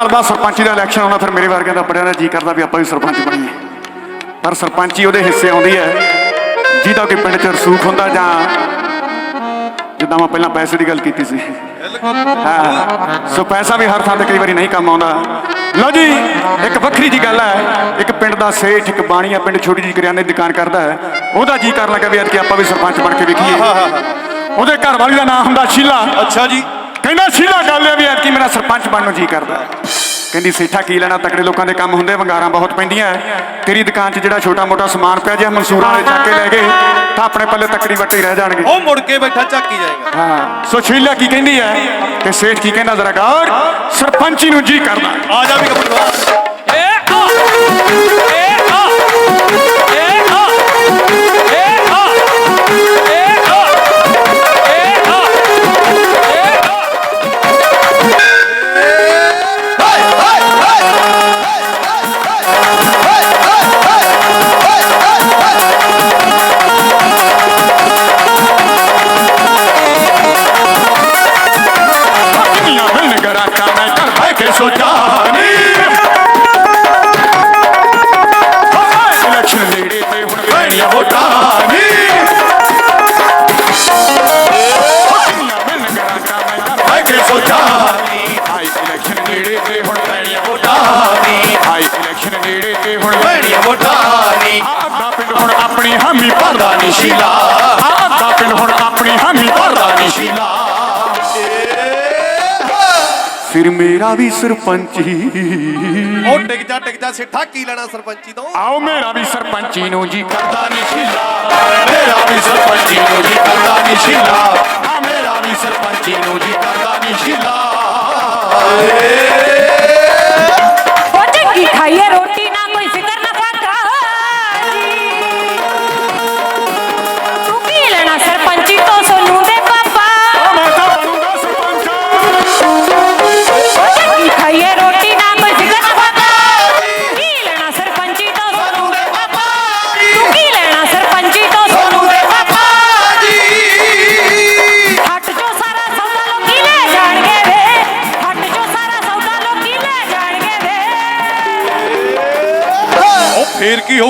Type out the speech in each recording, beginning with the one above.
ਬਾਅਦ ਸਰਪੰਚੀ ਦਾ ਇਲੈਕਸ਼ਨ ਆਉਣਾ ਫਿਰ ਮੇਰੇ ਵਰਗਿਆਂ ਦਾ ਬੜਿਆਂ ਦਾ ਜੀ ਕਰਦਾ ਵੀ ਆਪਾਂ ਵੀ ਸਰਪੰਚ ਬਣੀਏ। ਪਰ ਸਰਪੰਚੀ ਉਹਦੇ ਹਿੱਸੇ ਆਉਂਦੀ ਹੈ, ਜਿਹਦਾ ਕੋਈ ਪਿੰਡ 'ਚ ਰਸੂਖ ਹੁੰਦਾ ਜਾਂ ਜਿੱਦਾਂ ਮੈਂ ਪਹਿਲਾਂ ਪੈਸੇ ਦੀ ਗੱਲ ਕੀਤੀ ਸੀ। ਹਾਂ, ਸੋ ਪੈਸਾ ਵੀ ਹਰ ਥਾਂ ਤੇ ਕਈ ਵਾਰੀ ਨਹੀਂ ਕੰਮ ਆਉਂਦਾ। ਲਓ ਜੀ, ਇੱਕ ਵੱਖਰੀ ਜੀ ਗੱਲ ਹੈ, ਇੱਕ ਪਿੰਡ ਦਾ ਸੇਠ, ਇੱਕ ਬਾਣੀਆ ਪਿੰਡ ਛੋਟੀ ਜੀ ਕਰਿਆਨੇ ਦੀ ਦੁਕਾਨ ਕਰਦਾ ਹੈ। ਉਹਦਾ ਜੀ ਕਰਨ ਲੱਗਾ ਵੀ ਅੱਜ ਆਪਾਂ ਵੀ ਸਰਪੰਚ ਬਣ ਕੇ ਵੇਖੀਏ। ਉਹਦੇ ਘਰ ਵਾਲੀ ਦਾ ਨਾਮ ਹੁੰਦਾ ਸ਼ੀਲਾ। ਅੱਛਾ ਜੀ। ਕਹਿੰਦਾ ਸੀਲਾ ਗੱਲ ਹੈ ਵੀ ਐਤਕੀ ਮੇਰਾ ਸਰਪੰਚ ਬਣਨ ਨੂੰ ਜੀ ਕਰਦਾ ਕਹਿੰਦੀ ਸੇਠਾ ਕੀ ਲੈਣਾ ਤਕੜੇ ਲੋਕਾਂ ਦੇ ਕੰਮ ਹੁੰਦੇ ਵੰਗਾਰਾਂ ਬਹੁਤ ਪੈਂਦੀਆਂ ਤੇਰੀ ਦੁਕਾਨ 'ਚ ਜਿਹੜਾ ਛੋਟਾ ਮੋਟਾ ਸਮਾਨ ਪਿਆ ਜੇ ਮਨਸੂਰਾਂ ਵਾਲੇ ਚੱਕ ਕੇ ਲੈ ਗਏ ਤਾਂ ਆਪਣੇ ਪੱਲੇ ਤਕੜੀ ਵੱਟੇ ਰਹਿ ਜਾਣਗੇ। ਉਹ ਮੁੜ ਕੇ ਬੈਠਾ ਝਾਕੀ ਜਾਏਗਾ। ਹਾਂ ਸੋ ਸ਼ੀਲਾ ਕੀ ਕਹਿੰਦੀ ਹੈ? ਤੇ ਸੇਠ ਕੀ ਕਹਿੰਦਾ ਜ਼ਰਾ ਗੌਰ ਸਰਪੰਚੀ ਨੂੰ ਜੀ ਕਰਦਾ। ਆ ਜਾ ਵੀ ਕਪੂਰ ਆਪਣੀ ਹਾਮੀ ਭਰਦਾ ਨੀ ਸ਼ੀਲਾ ਅੱਧਾ ਪਿੰਡ ਹੁਣ ਫਿਰ ਮੇਰਾ ਵੀ ਸਰਪੰਚ ਹੀ। ਉਹ ਟਿਕ ਜਾ ਟਿਕ ਜਾ ਸਿੱਠਾ ਕੀ ਲੈਣਾ ਸਰਪੰਚੀ ਤੋਂ? ਆਓ ਮੇਰਾ ਵੀ ਸਰਪੰਚੀ ਨੂੰ ਜੀ ਕਰਦਾ ਨੀ ਸ਼ੀਲਾ ਮੇਰਾ ਵੀ ਸਰਪੰਚੀ ਨੂੰ ਜੀ ਕਰਦਾ ਨੀ ਸ਼ੀਲਾ ਆ ਮੇਰਾ ਵੀ ਸਰਪੰਚੀ ਨੂੰ ਜੀ ਕਰਦਾ ਨੀ ਸ਼ੀਲਾ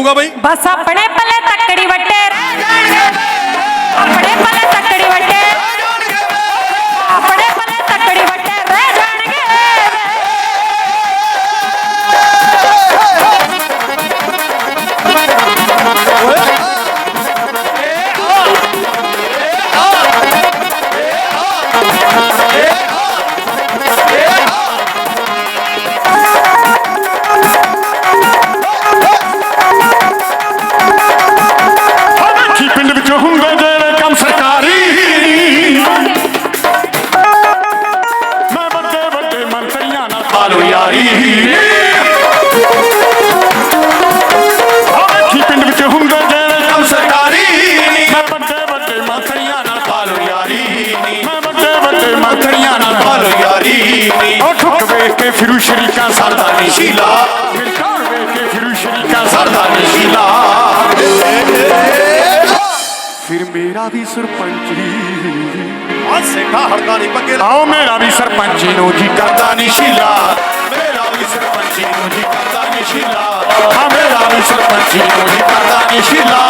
ਹੋਊਗਾ ਬਈ? ਬਸ ਆਪਣੇ ਪੱਲੇ ਤੱਕੜੀ ਵੱਟੇ। ਫਿਰੂ ਸ਼ਰੀਕਾਂ ਸਰਦਾ ਨੀ ਸ਼ੀਲਾ। ਫਿਰ ਕੌਣ ਵੇਖ ਕੇ ਫਿਰੂ ਸ਼ਰੀਕਾਂ ਸਰਦਾ ਨੀ ਸ਼ੀਲਾ ਫਿਰ ਮੇਰਾ ਵੀ ਸਰਪੰਚੀ ਆ ਸਿੱਠਾ ਹੜਦਾ ਨਹੀਂ ਪੱਕੇ ਆਓ ਮੇਰਾ ਵੀ ਸਰਪੰਚੀ ਨੂੰ ਜੀ ਕਰਦਾ ਨੀ ਸ਼ੀਲਾ। ਮੇਰਾ ਵੀ ਸਰਪੰਚੀ ਨੂੰ ਜੀ ਕਰਦਾ ਨੀ ਸ਼ੀਲਾ। ਆ ਮੇਰਾ ਵੀ ਸਰਪੰਚੀ ਨੂੰ ਜੀ ਕਰਦਾ ਨੀ ਸ਼ੀਲਾ।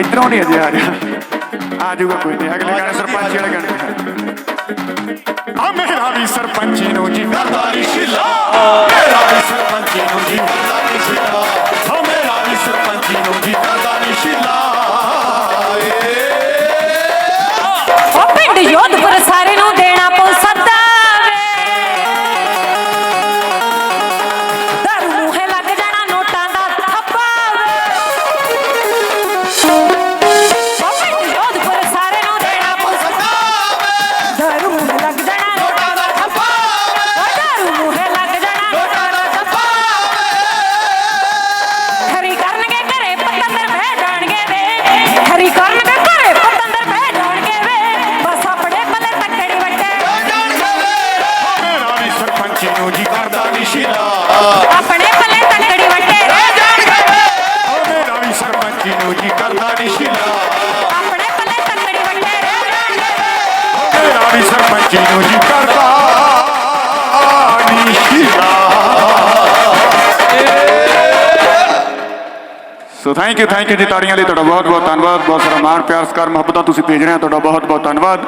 ਇਧਰੋਂ ਨਹੀਂ ਅਜੇ ਆ ਰਿਹਾ। ਆ ਜਾਊਗਾ ਕੋਈ ਨਹੀਂ, ਅਗਲੇ ਗਾਣੇ ਸਰਪੰਚ ਵਾਲੇ ਗਾਣੇ। ਆ ਮੇਰਾ ਵੀ ਸਰਪੰਚੀ ਨੂੰ ਜੀ ਸ਼ਿਲਾ ਮੇਰਾ ਵੀ ਸਰਪੰਚੀ ਨੂੰ ਜੀ। ਆਪਣੇ ਪੱਲੇ ਤੱਕੜੀ ਵੱਟੇ ਓ ਮੇਰਾ ਵੀ ਸਰਪੰਚੀ ਨੂੰ ਜੀ ਕਰਦਾ ਨਹੀਂ ਸ਼ਿਲਾ। ਆਪਣੇ ਪੱਲੇ ਤੱਕੜੀ ਵੱਟੇ ਮੇਰਾ ਵੀ ਸਰਪੰਚੀ ਨੂੰ ਜੀ ਕਰਦਾ ਨਹੀਂ ਸ਼ਿਲਾ। So thank you thank you ਜੀ ਤਾੜੀਆਂ ਲਈ ਤੁਹਾਡਾ ਬਹੁਤ ਬਹੁਤ ਧੰਨਵਾਦ। ਬਹੁਤ ਸਾਰਾ ਮਾਣ ਪਿਆਰ ਸਤਿਕਾਰ ਮੁਹੱਬਤਾਂ ਤੁਸੀਂ ਭੇਜ ਰਹੇ ਹੋ। ਤੁਹਾਡਾ ਬਹੁਤ ਬਹੁਤ ਧੰਨਵਾਦ।